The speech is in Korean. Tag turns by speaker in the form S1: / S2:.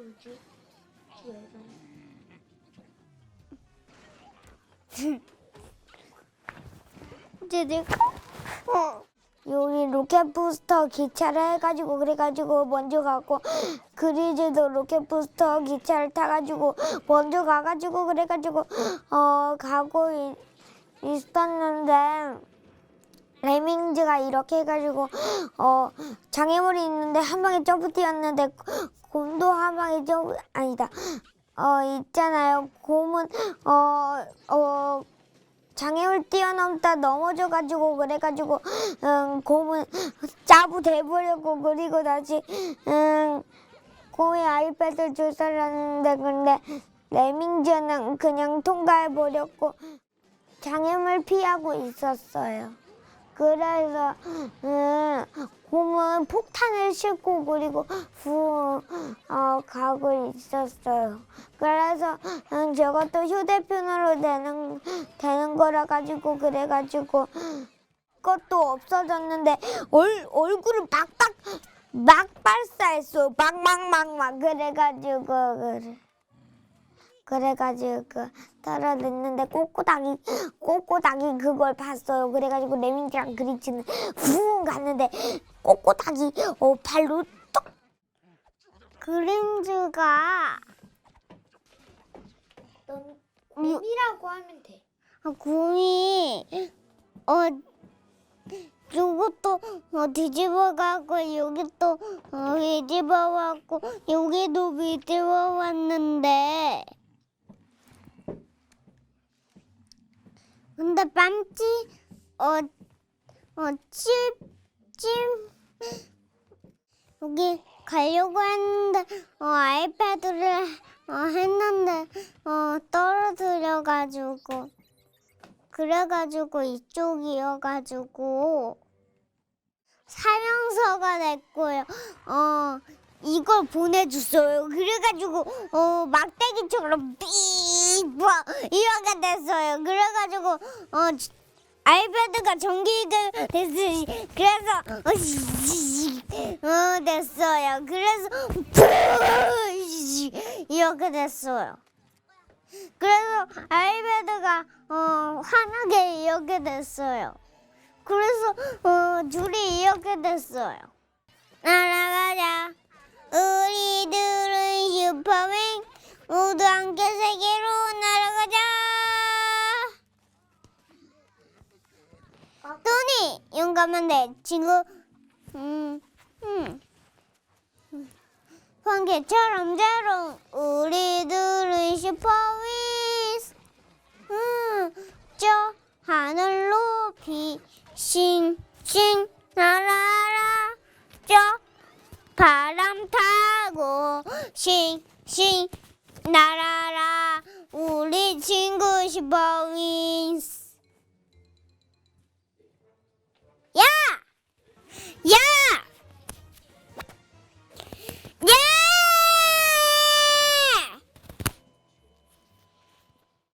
S1: 뭐지? 뒤에서.
S2: 이제 어. 여기 로켓 부스터 기차를 해가지고 그래가지고 먼저 가고 그리즈도 로켓 부스터 기차를 타가지고 먼저 가가지고 그래가지고 어 가고 있, 있었는데 레밍즈가 이렇게 해가지고 어 장애물이 있는데 한 방에 점프 뛰었는데 곰도 한 방에 점프 아니다 어 있잖아요 곰은 어어 장애물 뛰어넘다 넘어져가지고 그래가지고 음, 곰은 짜부 돼버렸고 그리고 다시 음, 곰이 아이패드 조사하는데 근데 레밍즈는 그냥 통과해버렸고 장애물 피하고 있었어요. 그래서 음, 곰은 폭탄을 싣고 그리고 후 어, 가고 있었어요. 그래서 음, 저것도 휴대폰으로 되는 되는 거라 가지고 그래 가지고 그것도 없어졌는데 얼 얼굴을 막막 막 발사했어. 막 막 막막 그래 가지고 그래. 그래가지고 그 떨어졌는데 꼬꼬닥이 꼬꼬닥이 그걸 봤어요. 그래가지고 레밍이랑 그리치는 후 갔는데 꼬꼬닥이 어 발로 똑 그림즈가
S1: 넌 곰이라고 하면 돼.
S2: 아, 곰이 어 요것도 어, 뒤집어가고 여기 또 어, 뒤집어왔고 여기도 뒤집어왔는데 근데 빰찌 어어찜찜 여기 가려고 했는데 어, 아이패드를 어, 했는데 어, 떨어뜨려가지고 그래가지고 이쪽이어가지고 사명서가 됐고요. 어 이걸 보내줬어요. 그래가지고 어 막대기처럼 삐 뭐 이렇게 됐어요. 그래가지고 어 지- 아이패드가 전기가 됐으니 그래서 어, 시- 어 됐어요. 그래서 이렇게 됐어요. 그래서 아이패드가 어, 환하게 이렇게 됐어요. 그래서 어, 줄이 이렇게 됐어요. 날아가자. 우리들은 슈퍼맨 모두 함께 세계로 날아가자. 용감한 내 친구. 음, 음. 번개처럼 자롱 우리들은 슈퍼위스 음, 저 하늘 높이 싱싱 날아라 저 바람 타고 싱싱 날아라 우리 친구 슈퍼윈스